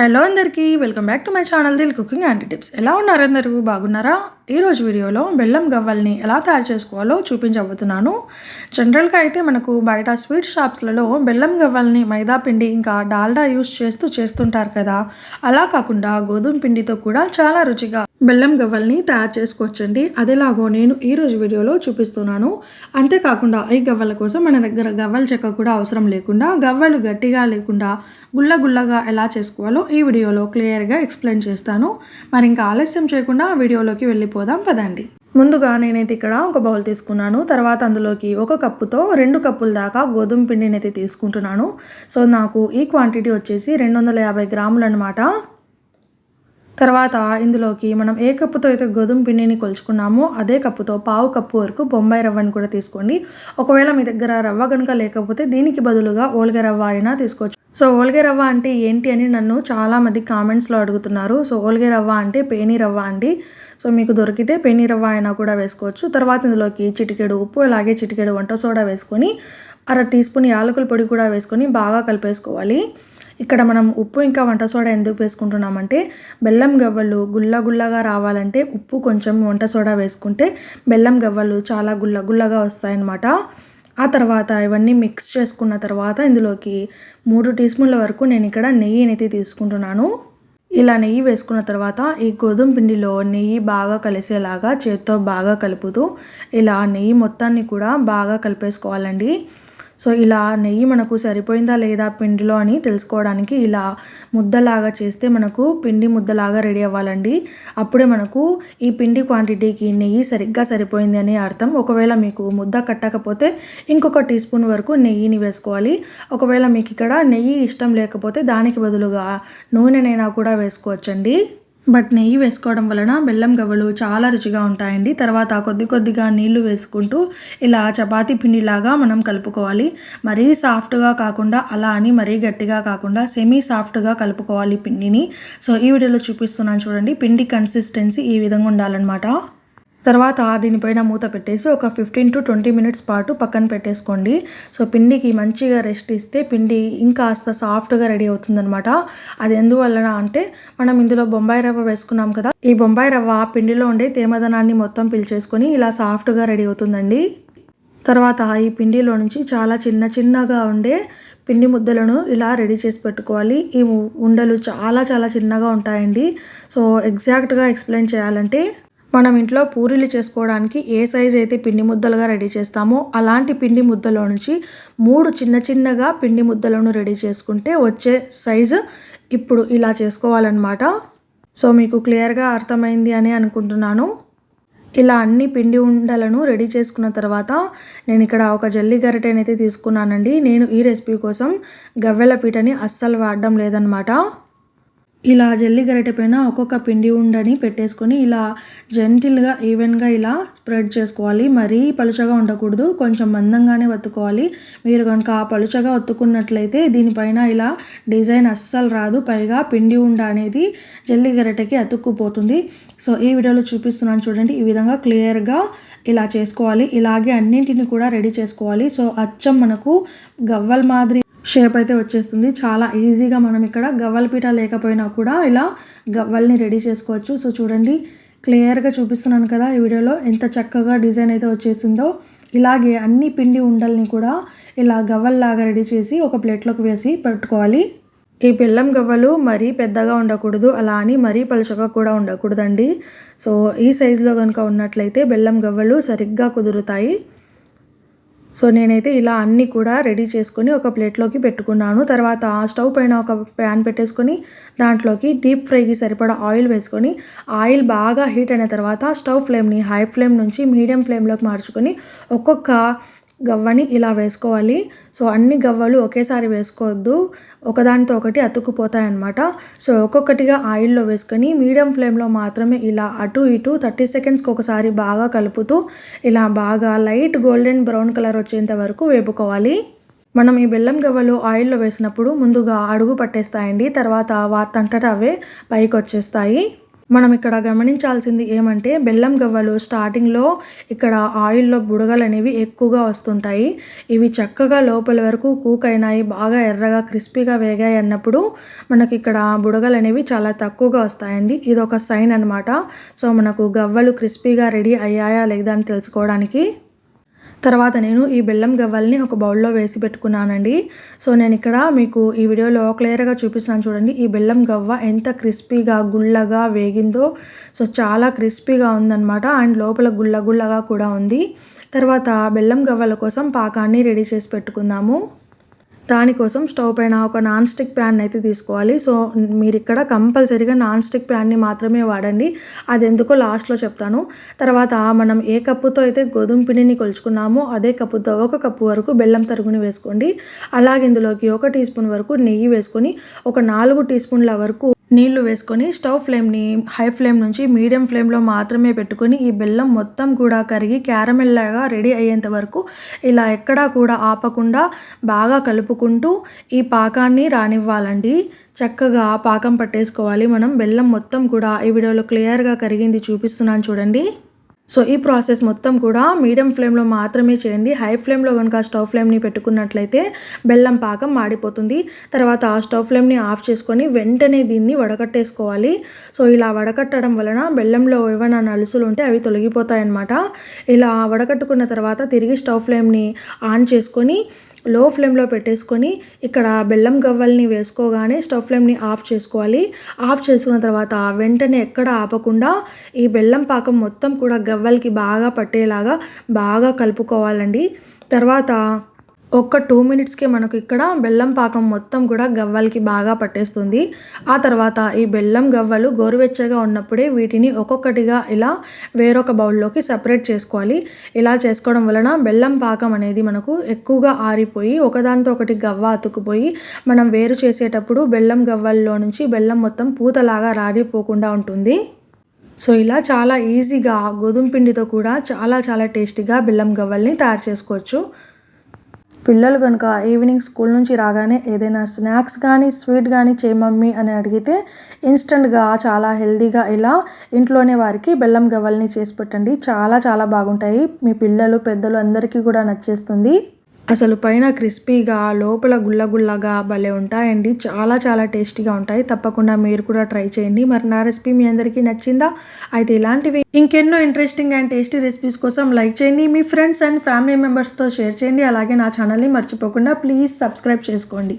Hello అందరికీ welcome back to my channel Dil cooking and tips ఎలా ఉన్నారు అందరూ? బాగున్నారా? ఈరోజు వీడియోలో బెల్లం గవ్వల్ని ఎలా తయారు చేసుకోవాలో చూపించబోతున్నాను. జనరల్గా అయితే మనకు బయట స్వీట్ షాప్స్లలో బెల్లం గవ్వల్ని మైదా పిండి ఇంకా డాల్డా యూస్ చేస్తూ చేస్తుంటారు కదా. అలా కాకుండా గోధుమ పిండితో కూడా చాలా రుచిగా బెల్లం గవ్వల్ని తయారు చేసుకోవచ్చండి. అదేలాగో నేను ఈరోజు వీడియోలో చూపిస్తున్నాను. అంతేకాకుండా ఈ గవ్వల కోసం మన దగ్గర గవ్వల చెక్క కూడా అవసరం లేకుండా గవ్వలు గట్టిగా లేకుండా గుల్ల గుల్లగా ఎలా చేసుకోవాలో ఈ వీడియోలో క్లియర్గా ఎక్స్ప్లెయిన్ చేస్తాను. మరి ఇంకా ఆలస్యం చేయకుండా వీడియోలోకి వెళ్ళిపోదాం పదండి. ముందుగా నేనైతే ఇక్కడ ఒక బౌల్ తీసుకున్నాను. తర్వాత అందులోకి ఒక కప్పుతో రెండు కప్పుల దాకా గోధుమ పిండిని అయితే తీసుకుంటున్నాను. సో నాకు ఈ క్వాంటిటీ వచ్చేసి రెండు వందల యాభై గ్రాములు అనమాట తర్వాత ఇందులోకి మనం ఏ కప్పుతో అయితే గోధుమ పిండిని కొలుచుకున్నామో అదే కప్పుతో పావు కప్పు వరకు బొంబాయి రవ్వని కూడా తీసుకోండి. ఒకవేళ మీ దగ్గర రవ్వ కనుక లేకపోతే దీనికి బదులుగా ఓల్గ రవ్వ అయినా తీసుకోవచ్చు. సో ఓల్గే రవ్వ అంటే ఏంటి అని నన్ను చాలామంది కామెంట్స్లో అడుగుతున్నారు. సో ఓల్గే రవ్వ అంటే పేని రవ్వ అండి. సో మీకు దొరికితే పేని రవ్వ అయినా కూడా వేసుకోవచ్చు. తర్వాత ఇందులోకి చిటికెడు ఉప్పు అలాగే చిటికెడు వంట సోడా వేసుకొని అర టీ స్పూన్ యాలకుల పొడి కూడా వేసుకొని బాగా కలిపేసుకోవాలి. ఇక్కడ మనం ఉప్పు ఇంకా వంట సోడా ఎందుకు వేసుకుంటున్నామంటే బెల్లం గవ్వలు గుల్ల గుల్లగా రావాలంటే ఉప్పు కొంచెం వంట సోడా వేసుకుంటే బెల్లం గవ్వలు చాలా గుల్ల గుల్లగా వస్తాయన్నమాట. ఆ తర్వాత ఇవన్నీ మిక్స్ చేసుకున్న తర్వాత ఇందులోకి మూడు టీ స్పూన్ల వరకు నేను ఇక్కడ నెయ్యి అనేది తీసుకుంటున్నాను. ఇలా నెయ్యి వేసుకున్న తర్వాత ఈ గోధుమ పిండిలో నెయ్యి బాగా కలిసేలాగా చేత్తో బాగా కలుపుతూ ఇలా నెయ్యి మొత్తాన్ని కూడా బాగా కలిపేసుకోవాలండి. సో ఇలా నెయ్యి మనకు సరిపోయిందా లేదా పిండిలో అని తెలుసుకోవడానికి ఇలా ముద్దలాగా చేస్తే మనకు పిండి ముద్దలాగా రెడీ అవ్వాలండి. అప్పుడే మనకు ఈ పిండి క్వాంటిటీకి నెయ్యి సరిగ్గా సరిపోయింది అని అర్థం. ఒకవేళ మీకు ముద్ద కట్టకపోతే ఇంకొక టీ స్పూన్ వరకు నెయ్యిని వేసుకోవాలి. ఒకవేళ మీకు ఇక్కడ నెయ్యి ఇష్టం లేకపోతే దానికి బదులుగా నూనెనైనా కూడా వేసుకోవచ్చండి. బట్ నెయ్యి వేసుకోవడం వలన బెల్లం గవ్వలు చాలా రుచిగా ఉంటాయండి. తర్వాత కొద్ది కొద్దిగా నీళ్ళు వేసుకుంటూ ఇలా చపాతీ పిండిలాగా మనం కలుపుకోవాలి. మరీ సాఫ్ట్గా కాకుండా అలా అని మరీ గట్టిగా కాకుండా సెమీ సాఫ్ట్గా కలుపుకోవాలి పిండిని. సో ఈ వీడియోలో చూపిస్తున్నాను చూడండి పిండి కన్సిస్టెన్సీ ఈ విధంగా ఉండాలన్నమాట. తర్వాత దీనిపైన మూత పెట్టేసి ఒక ఫిఫ్టీన్ టు ట్వంటీ మినిట్స్ పాటు పక్కన పెట్టేసుకోండి. సో పిండికి మంచిగా రెస్ట్ ఇస్తే పిండి ఇంకాస్త సాఫ్ట్గా రెడీ అవుతుందనమాట అది ఎందువలన అంటే మనం ఇందులో బొంబాయి రవ్వ వేసుకున్నాం కదా ఈ బొంబాయి రవ్వ పిండిలో ఉండే తేమదనాన్ని మొత్తం పిలిచేసుకొని ఇలా సాఫ్ట్గా రెడీ అవుతుందండి. తర్వాత ఈ పిండిలో నుంచి చాలా చిన్న చిన్నగా ఉండే పిండి ముద్దలను ఇలా రెడీ చేసి పెట్టుకోవాలి. ఈ ఉండలు చాలా చాలా చిన్నగా ఉంటాయండి. సో ఎగ్జాక్ట్గా ఎక్స్ప్లెయిన్ చేయాలంటే మనం ఇంట్లో పూరీలు చేసుకోవడానికి ఏ సైజ్ అయితే పిండి ముద్దలుగా రెడీ చేస్తామో అలాంటి పిండి ముద్దలో నుంచి మూడు చిన్న చిన్నగా పిండి ముద్దలను రెడీ చేసుకుంటే వచ్చే సైజు ఇప్పుడు ఇలా చేసుకోవాలన్నమాట. సో మీకు క్లియర్గా అర్థమైంది అని అనుకుంటున్నాను. ఇలా అన్ని పిండి ఉండలను రెడీ చేసుకున్న తర్వాత నేను ఇక్కడ ఒక జల్లి గరిటెనైతే తీసుకున్నానండి. నేను ఈ రెసిపీ కోసం గవ్వెల పీటని అస్సలు వాడడం లేదనమాట ఇలా జల్లి గరిటె పైన ఒక్కొక్క పిండి ఉండని పెట్టేసుకొని ఇలా జెంటిల్గా ఈవెన్గా ఇలా స్ప్రెడ్ చేసుకోవాలి. మరీ పలుచగా ఉండకూడదు. కొంచెం మందంగానే వత్తుకోవాలి. మీరు కనుక ఆ పలుచగా వత్తుకున్నట్లయితే దీనిపైన ఇలా డిజైన్ అస్సలు రాదు. పైగా పిండి ఉండ అనేది జల్లి గరిటెకి అతుక్కుపోతుంది. సో ఈ వీడియోలో చూపిస్తున్నాను చూడండి. ఈ విధంగా క్లియర్గా ఇలా చేసుకోవాలి. ఇలాగే అన్నింటిని కూడా రెడీ చేసుకోవాలి. సో అచ్చం మనకు గవ్వల్ మాదిరి షేప్ అయితే వచ్చేస్తుంది. చాలా ఈజీగా మనం ఇక్కడ గవ్వల పీట లేకపోయినా కూడా ఇలా గవ్వల్ని రెడీ చేసుకోవచ్చు. సో చూడండి క్లియర్గా చూపిస్తున్నాను కదా ఈ వీడియోలో ఎంత చక్కగా డిజైన్ అయితే వచ్చేసిందో. ఇలాగే అన్ని పిండి ఉండల్ని కూడా ఇలా గవ్వల్లాగా రెడీ చేసి ఒక ప్లేట్లోకి వేసి పెట్టుకోవాలి. ఈ బెల్లం గవ్వలు మరీ పెద్దగా ఉండకూడదు. అలా అని మరీ పలుచగా కూడా ఉండకూడదండి. సో ఈ సైజులో కనుక ఉన్నట్లయితే బెల్లం గవ్వలు సరిగ్గా కుదురుతాయి. సో నేనైతే ఇలా అన్నీ కూడా రెడీ చేసుకొని ఒక ప్లేట్లోకి పెట్టుకున్నాను. తర్వాత స్టవ్ పైన ఒక ప్యాన్ పెట్టేసుకొని దాంట్లోకి డీప్ ఫ్రైకి సరిపడా ఆయిల్ వేసుకొని ఆయిల్ బాగా హీట్ అయిన తర్వాత స్టవ్ ఫ్లేమ్ని హై ఫ్లేమ్ నుంచి మీడియం ఫ్లేమ్లోకి మార్చుకొని ఒక్కొక్క గవ్వని ఇలా వేసుకోవాలి. సో అన్ని గవ్వలు ఒకేసారి వేసుకోవద్దు. ఒకదానితో ఒకటి అతుక్కుపోతాయన్నమాట. సో ఒక్కొక్కటిగా ఆయిల్లో వేసుకొని మీడియం ఫ్లేమ్లో మాత్రమే ఇలా అటు ఇటు థర్టీ సెకండ్స్కి ఒకసారి బాగా కలుపుతూ ఇలా బాగా లైట్ గోల్డెన్ బ్రౌన్ కలర్ వచ్చేంత వరకు వేపుకోవాలి. మనం ఈ బెల్లం గవ్వలు ఆయిల్లో వేసినప్పుడు ముందుగా అడుగు పట్టేస్తాయండి. తర్వాత వాటంతట అవే పైకి వచ్చేస్తాయి మనం ఇక్కడ గమనించాల్సింది ఏమంటే బెల్లం గవ్వలు స్టార్టింగ్లో ఇక్కడ ఆయిల్లో బుడగలు అనేవి ఎక్కువగా వస్తుంటాయి. ఇవి చక్కగా లోపల వరకు కూకైనాయి అయినాయి బాగా ఎర్రగా క్రిస్పీగా వేగాయి అన్నప్పుడు మనకి ఇక్కడ బుడగలు అనేవి చాలా తక్కువగా వస్తాయండి. ఇది ఒక సైన్ అనమాట సో మనకు గవ్వలు క్రిస్పీగా రెడీ అయ్యాయా లేదా అని తెలుసుకోవడానికి తర్వాత నేను ఈ బెల్లం గవ్వల్ని ఒక బౌల్లో వేసి పెట్టుకున్నానండి. సో నేను ఇక్కడ మీకు ఈ వీడియోలో క్లియర్గా చూపిస్తాను చూడండి. ఈ బెల్లం గవ్వ ఎంత క్రిస్పీగా గుల్లగా వేగిందో. సో చాలా క్రిస్పీగా ఉందన్నమాట. అండ్ లోపల గుల్ల గుల్లగా కూడా ఉంది. తర్వాత బెల్లం గవ్వల కోసం పాకాన్ని రెడీ చేసి పెట్టుకుందాము. దానికోసం స్టవ్ పైన ఒక నాన్ స్టిక్ ప్యాన్ అయితే తీసుకోవాలి. సో మీరు ఇక్కడ కంపల్సరీగా నాన్ స్టిక్ ప్యాన్ని మాత్రమే వాడండి. అది ఎందుకో లాస్ట్లో చెప్తాను. తర్వాత మనం ఏ కప్పుతో అయితే గోధుమ పిండిని కొలుచుకున్నామో అదే కప్పుతో ఒక కప్పు వరకు బెల్లం తరుగుని వేసుకోండి. అలాగే ఇందులోకి ఒక టీ స్పూన్ వరకు నెయ్యి వేసుకొని ఒక నాలుగు టీ స్పూన్ల వరకు నీళ్ళు వేసుకొని స్టవ్ ఫ్లేమ్ని హై ఫ్లేమ్ నుంచి మీడియం ఫ్లేమ్లో మాత్రమే పెట్టుకొని ఈ బెల్లం మొత్తం కూడా కరిగి క్యారమెల్ లాగా రెడీ అయ్యేంత వరకు ఇలా ఎక్కడా కూడా ఆపకుండా బాగా కలుపుకుంటూ ఈ పాకాన్ని రానివ్వాలండి. చక్కగా పాకం పట్టేసుకోవాలి. మనం బెల్లం మొత్తం కూడా ఈ వీడియోలో క్లియర్గా కరిగింది చూపిస్తున్నాను చూడండి. సో ఈ ప్రాసెస్ మొత్తం కూడా మీడియం ఫ్లేమ్లో మాత్రమే చేయండి. హై ఫ్లేమ్లో కనుక స్టవ్ ఫ్లేమ్ని పెట్టుకున్నట్లయితే బెల్లం పాకం మాడిపోతుంది. తర్వాత ఆ స్టవ్ ఫ్లేమ్ని ఆఫ్ చేసుకొని వెంటనే దీన్ని వడకట్టేసుకోవాలి. సో ఇలా వడకట్టడం వలన బెల్లంలో ఏమైనా నలుసులు ఉంటే అవి తొలగిపోతాయి అన్నమాట ఇలా వడకట్టుకున్న తర్వాత తిరిగి స్టవ్ ఫ్లేమ్ని ఆన్ చేసుకొని లో ఫ్లేమ్లో పెట్టేసుకొని ఇక్కడ బెల్లం గవ్వల్ని వేసుకోగానే స్టవ్ ఫ్లేమ్ని ఆఫ్ చేసుకోవాలి. ఆఫ్ చేసుకున్న తర్వాత వెంటనే ఎక్కడ ఆపకుండా ఈ బెల్లం పాకం మొత్తం కూడా గవ్వలకి బాగా పట్టేలాగా బాగా కలుపుకోవాలండి. తర్వాత ఒక్క టూ మినిట్స్కే మనకు ఇక్కడ బెల్లం పాకం మొత్తం కూడా గవ్వలకి బాగా పట్టేస్తుంది. ఆ తర్వాత ఈ బెల్లం గవ్వలు గోరువెచ్చగా ఉన్నప్పుడే వీటిని ఒక్కొక్కటిగా ఇలా వేరొక బౌల్లోకి సపరేట్ చేసుకోవాలి. ఇలా చేసుకోవడం వలన బెల్లం పాకం అనేది మనకు ఎక్కువగా ఆరిపోయి ఒకదానితో ఒకటి గవ్వ అతుకుపోయి మనం వేరు చేసేటప్పుడు బెల్లం గవ్వల్లో నుంచి బెల్లం మొత్తం పూతలాగా రాడిపోకుండా ఉంటుంది. సో ఇలా చాలా ఈజీగా గోధుమ పిండితో కూడా చాలా చాలా టేస్టీగా బెల్లం గవ్వల్ని తయారు చేసుకోవచ్చు. పిల్లలు కనుక ఈవినింగ్ స్కూల్ నుంచి రాగానే ఏదైనా స్నాక్స్ కానీ స్వీట్ కానీ చేయమమ్మీ అని అడిగితే ఇన్స్టెంట్గా చాలా హెల్దీగా ఇలా ఇంట్లోనే వారికి బెల్లం గవ్వల్ని చేసి పెట్టండి. చాలా చాలా బాగుంటాయి. మీ పిల్లలు పెద్దలు అందరికీ కూడా నచ్చేస్తుంది. అసలు పైన క్రిస్పీగా లోపల గుల్లగుల్లగా భలే ఉంటాయండి. చాలా చాలా టేస్టీగా ఉంటాయి. తప్పకుండా మీరు కూడా ట్రై చేయండి. మరి నా రెసిపీ మీ అందరికీ నచ్చిందా? అయితే ఇలాంటివి ఇంకెన్నో ఇంట్రెస్టింగ్ అండ్ టేస్టీ రెసిపీస్ కోసం లైక్ చేయండి. మీ ఫ్రెండ్స్ అండ్ ఫ్యామిలీ మెంబర్స్తో షేర్ చేయండి. అలాగే నా ఛానల్ని మర్చిపోకుండా ప్లీజ్ సబ్స్క్రైబ్ చేసుకోండి.